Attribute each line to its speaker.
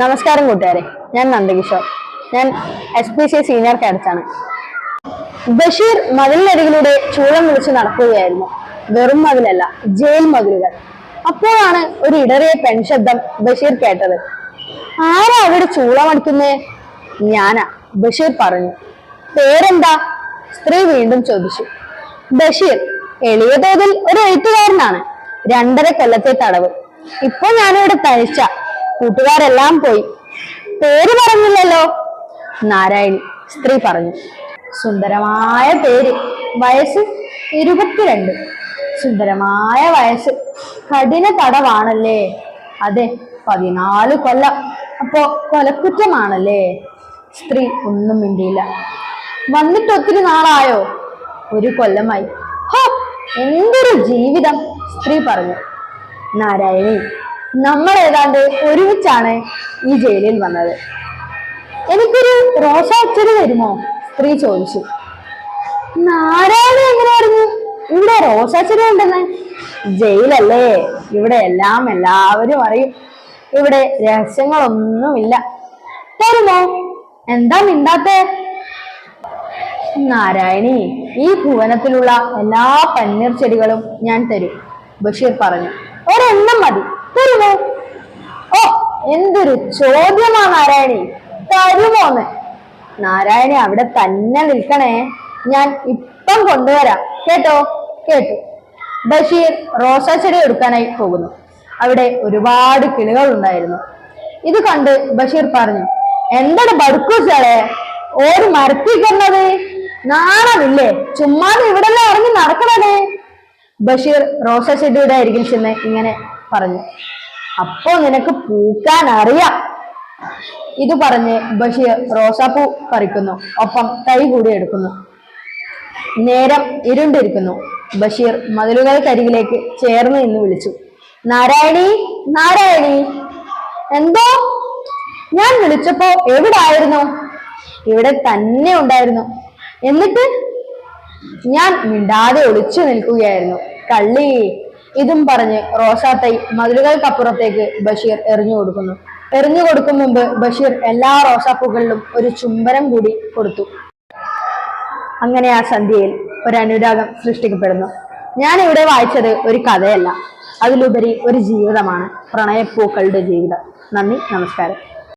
Speaker 1: നമസ്കാരം കൂട്ടുകാരെ. ഞാൻ നന്ദകിഷോർ. ഞാൻ എസ് പി സി സീനിയർ കാഡറ്റാണ് ബഷീർ മതിലിനരികിലൂടെ ചൂളം വിളിച്ച് നടക്കുകയായിരുന്നു. വെറും മതിലല്ല ജയിൽ മതിലുകൾ. അപ്പോഴാണ് ഒരു ഇടറിയ പെൺശബ്ദം ബഷീർ കേട്ടത്. ആരാ അവിടെ ചൂളമടിക്കുന്നേ ഞാനാ ബഷീർ പറഞ്ഞു. പേരെന്താ? സ്ത്രീ വീണ്ടും ചോദിച്ചു. ബഷീർ എളിയ തോതിൽ ഒരു എഴുത്തുകാരനാണ്. രണ്ടര കൊല്ലത്തെ തടവ്. ഇപ്പൊ ഞാനിവിടെ തനിച്ച. കൂട്ടുകാരെല്ലാം പോയി. പേര് പറഞ്ഞില്ലല്ലോ. നാരായണി സ്ത്രീ പറഞ്ഞു. സുന്ദരമായ പേര് വയസ്സ് ഇരുപത്തിരണ്ട്. സുന്ദരമായ വയസ്സ് കഠിന തടവാണല്ലേ? അതെ പതിനാല് കൊല്ലം. അപ്പോ കൊലക്കുറ്റമാണല്ലേ? സ്ത്രീ ഒന്നും മിണ്ടിയില്ല. വന്നിട്ട് ഒത്തിരി നാളായോ? ഒരു കൊല്ലമായി. ഹോ എന്തൊരു ജീവിതം സ്ത്രീ പറഞ്ഞു. നാരായണി നമ്മൾ ഏതാണ്ട് ഒരുമിച്ചാണ് ഈ ജയിലിൽ വന്നത്. എനിക്കൊരു റോസാച്ചെടി വരുമോ? സ്ത്രീ ചോദിച്ചു. നാരായണ എങ്ങനെ പറഞ്ഞു ഇവിടെ റോസാച്ചെടി ഉണ്ടെന്ന്. ജയിലല്ലേ? ഇവിടെ എല്ലാം എല്ലാവരും അറിയും. ഇവിടെ രഹസ്യങ്ങളൊന്നുമില്ല. തരുമോ? എന്താ മിണ്ടാത്തേ? നാരായണി ഈ ഭുവനത്തിലുള്ള എല്ലാ പന്നീർ ചെടികളും ഞാൻ തരും. ബഷീർ പറഞ്ഞു ഒരെണ്ണം മതി. തരുമോ ഓ എന്തൊരു ചോദ്യമാ നാരായണി. തരുമോന്ന് നാരായണി അവിടെ തന്നെ നിൽക്കണേ. ഞാൻ ഇപ്പം കൊണ്ടുവരാം. കേട്ടോ? കേട്ടു. ബഷീർ റോസാ ചെടി എടുക്കാനായി പോകുന്നു. അവിടെ ഒരുപാട് കിളികൾ ഉണ്ടായിരുന്നു. ഇത് കണ്ട് ബഷീർ പറഞ്ഞു എന്താണ് ബടുക്കൂച്ചളെ ഓര് മരത്തിക്കുന്നത് നാണമില്ലേ? ചുമ്മാതെ ഇവിടെ ഇറങ്ങി നടക്കണതേ? ബഷീർ റോസാ ചെടിയുടെ അരികിൽ ചെന്ന് ഇങ്ങനെ പറഞ്ഞു. അപ്പോ നിനക്ക് പൂക്കാൻ അറിയാം ഇത് പറഞ്ഞ് ബഷീർ റോസാപ്പൂ പറിക്കുന്നു. ഒപ്പം കൈ കൂടി എടുക്കുന്നു. നേരം ഇരുണ്ടിരിക്കുന്നു. ബഷീർ മതിലുകൾക്കരികിലേക്ക് ചേർന്ന് നിന്ന് വിളിച്ചു. നാരായണി നാരായണി എന്തോ? ഞാൻ വിളിച്ചപ്പോ എവിടായിരുന്നു? ഇവിടെ തന്നെ ഉണ്ടായിരുന്നു. എന്നിട്ട്? ഞാൻ മിണ്ടാതെ ഒളിച്ചു നിൽക്കുകയായിരുന്നു. കള്ളി ഇതും പറഞ്ഞ് റോസാത്തൈ മതിലുകൾക്കപ്പുറത്തേക്ക് ബഷീർ എറിഞ്ഞു കൊടുക്കുന്നു. എറിഞ്ഞു കൊടുക്കും മുമ്പ് ബഷീർ എല്ലാ റോസാപ്പൂക്കളിലും ഒരു ചുംബനം കൂടി കൊടുത്തു. അങ്ങനെ ആ സന്ധ്യയിൽ ഒരു അനുരാഗം സൃഷ്ടിക്കപ്പെടുന്നു. ഞാൻ ഇവിടെ വായിച്ചത് ഒരു കഥയല്ല. അതിലുപരി ഒരു ജീവിതമാണ്. പ്രണയപ്പൂക്കളുടെ ജീവിതം. നന്ദി നമസ്കാരം.